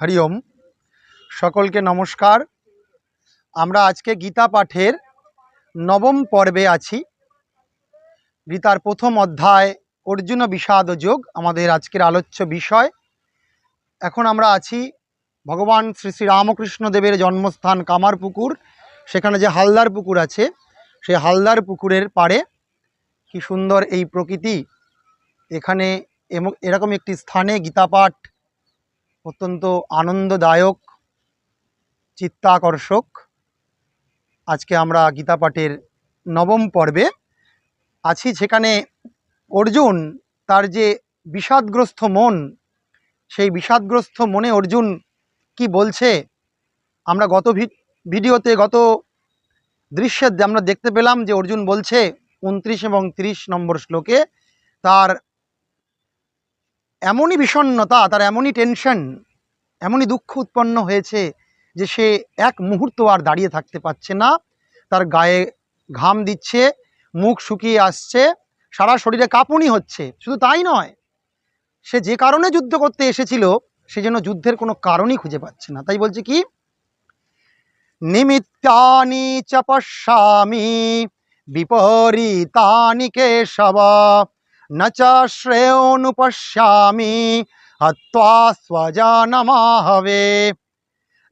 হরি ওম। সকলকে নমস্কার। আমরা আজকে গীতা পাঠের নবম পর্বে আছি। গীতার প্রথম অধ্যায়, অর্জুন বিষাদ যোগ, আমাদের আজকের আলোচ্য বিষয়। এখন আমরা আছি ভগবান শ্রী শ্রী রামকৃষ্ণ দেবের জন্মস্থান কামারপুকুর, সেখানে যে হালদার পুকুর আছে, সেই হালদার পুকুরের পাড়ে। কি সুন্দর এই প্রকৃতি। এখানে এরকম একটি স্থানে গীতা পাঠ অত্যন্ত আনন্দদায়ক, চিত্তাকর্ষক। আজকে আমরা গীতা পাঠের নবম পর্বে আছি। সেখানে অর্জুন তার যে বিষাদগ্রস্ত মন, সেই বিষাদগ্রস্ত মনে অর্জুন কি বলছে, আমরা গত ভিডিওতে, গত দৃশ্যে আমরা দেখতে পেলাম যে অর্জুন বলছে, উনত্রিশ এবং তিরিশ নম্বর শ্লোকে তার এমনই বিষণ্ণতা, তার এমনই টেনশন এমনই দুঃখ উৎপন্ন হয়েছে যে সে এক মুহূর্ত আর দাঁড়িয়ে থাকতে পারছে না। তার গায়ে ঘাম দিচ্ছে, মুখ শুকিয়ে আসছে, সারা শরীরে কাঁপুনি হচ্ছে। শুধু তাই নয়, সে যে কারণে যুদ্ধ করতে এসেছিল, সে যেন যুদ্ধের কোনো কারণই খুঁজে পাচ্ছে না। তাই বলছে কি? নিমিত্তানি চ পশ্যামি বিপরীতানি কেশব। न च श्रेयोनुपश्यामि हत्वा स्वजानमाहवे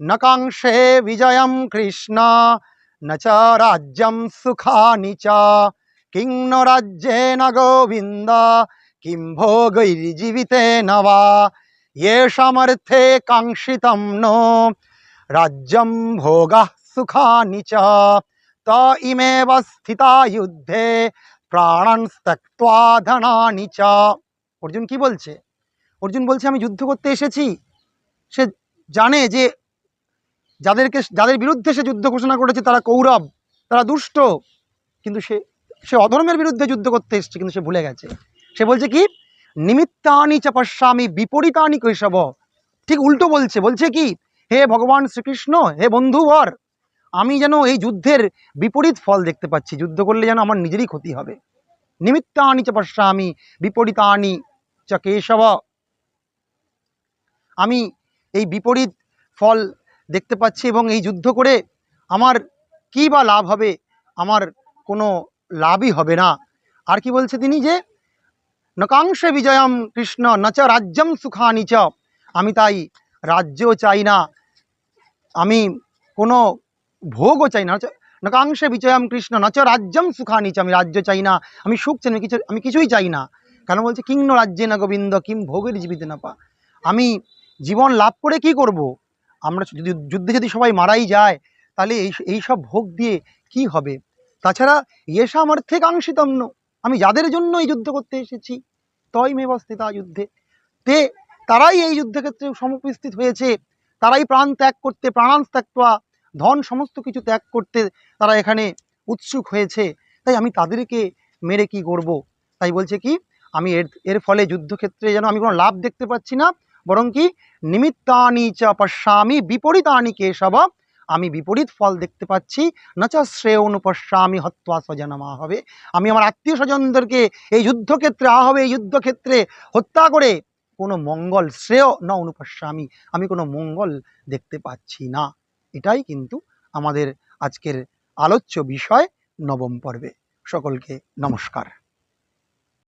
न काङ्क्षे विजयं कृष्ण न च राज्यं सुखानि च किं नो राज्येन गोविन्द किं भोगैर्जीवितेन वा येषामर्थे काङ्क्षितं नो राज्यं भोगः सुखानि च त इमेव स्थिता युद्धे প্রাণান ত্যক্তা ধনানি চ। অর্জুন কি বলছে? অর্জুন বলছে, আমি যুদ্ধ করতে এসেছি। সে জানে যে যাদেরকে, যাদের বিরুদ্ধে সে যুদ্ধ ঘোষণা করেছে, তারা কৌরব, তারা দুষ্ট। কিন্তু সে সে অধর্মের বিরুদ্ধে যুদ্ধ করতে এসেছে, কিন্তু সে ভুলে গেছে। সে বলছে কি? নিমিত্তানি চাপাস্বামী বিপরীতানি কৈশব। ঠিক উল্টো বলছে বলছে কি? হে ভগবান শ্রীকৃষ্ণ, হে বন্ধুবর আমি যেন এই যুদ্ধের বিপরীত ফল দেখতে পাচ্ছি। যুদ্ধ করলে যেন আমার নিজেরই ক্ষতি হবে। নিমিত্তানি চ পশ্যামি, বিপরীতানি চ কেশব। আমি এই বিপরীত ফল দেখতে পাচ্ছি এবং এই যুদ্ধ করে আমার কী বা লাভ হবে? আমার কোনো লাভই হবে না। আর কি বলছে তিনি যে, নকাংশে বিজয়ম কৃষ্ণ নচ রাজ্যম সুখানি চ। আমি তাই রাজ্যও চাই না। আমি কোনো ভোগও চাই না নকাংশে বিজয়ম কৃষ্ণ, নচ রাজ্যম সুখানি চ আমি রাজ্য চাই না, আমি সুখ চাই কিছু আমি কিছুই চাই না। কেন বলছে, কিং রাজ্যে না গোবিন্দ কিম ভোগের জীবিত না পা। আমি জীবন লাভ করে কি করব? আমরা যদি যুদ্ধে যদি সবাই মারাই যায়, তাহলে এই এই সব ভোগ দিয়ে কি হবে? তাছাড়া ইয়েসা আমার থেকে আংশিতম্ন আমি যাদের জন্য এই যুদ্ধ করতে এসেছি তয় তই তা যুদ্ধে। তে তারাই এই যুদ্ধক্ষেত্রে সমুপস্থিত হয়েছে, তারাই প্রাণ ত্যাগ করতে প্রাণান ত্যাগা ধন সমস্ত কিছু ত্যাগ করতে তারা এখানে উৎসুক হয়েছে। তাই আমি তাদেরকে মেরে কি করব? তাই বলছে কি, আমি এর এর ফলে যুদ্ধক্ষেত্রে যেন আমি কোনো লাভ দেখতে পাচ্ছি না, বরং কি নিমিত্তানি চ পশ্যামি, বিপরীতানি কেশব, আমি বিপরীত ফল দেখতে পাচ্ছি নচ শ্রেয় অনুপশ্যামি হত্বা স্বজনমা হবে। আমি আমার আত্মীয় স্বজনদেরকে এই যুদ্ধক্ষেত্রে আ হবে এই যুদ্ধক্ষেত্রে হত্যা করে কোনো মঙ্গল শ্রেয় না অনুপশ্যামি আমি কোনো মঙ্গল দেখতে পাচ্ছি না। এটাই কিন্তু আমাদের আজকের আলোচ্য বিষয় নবম পর্বে। সকলকে নমস্কার।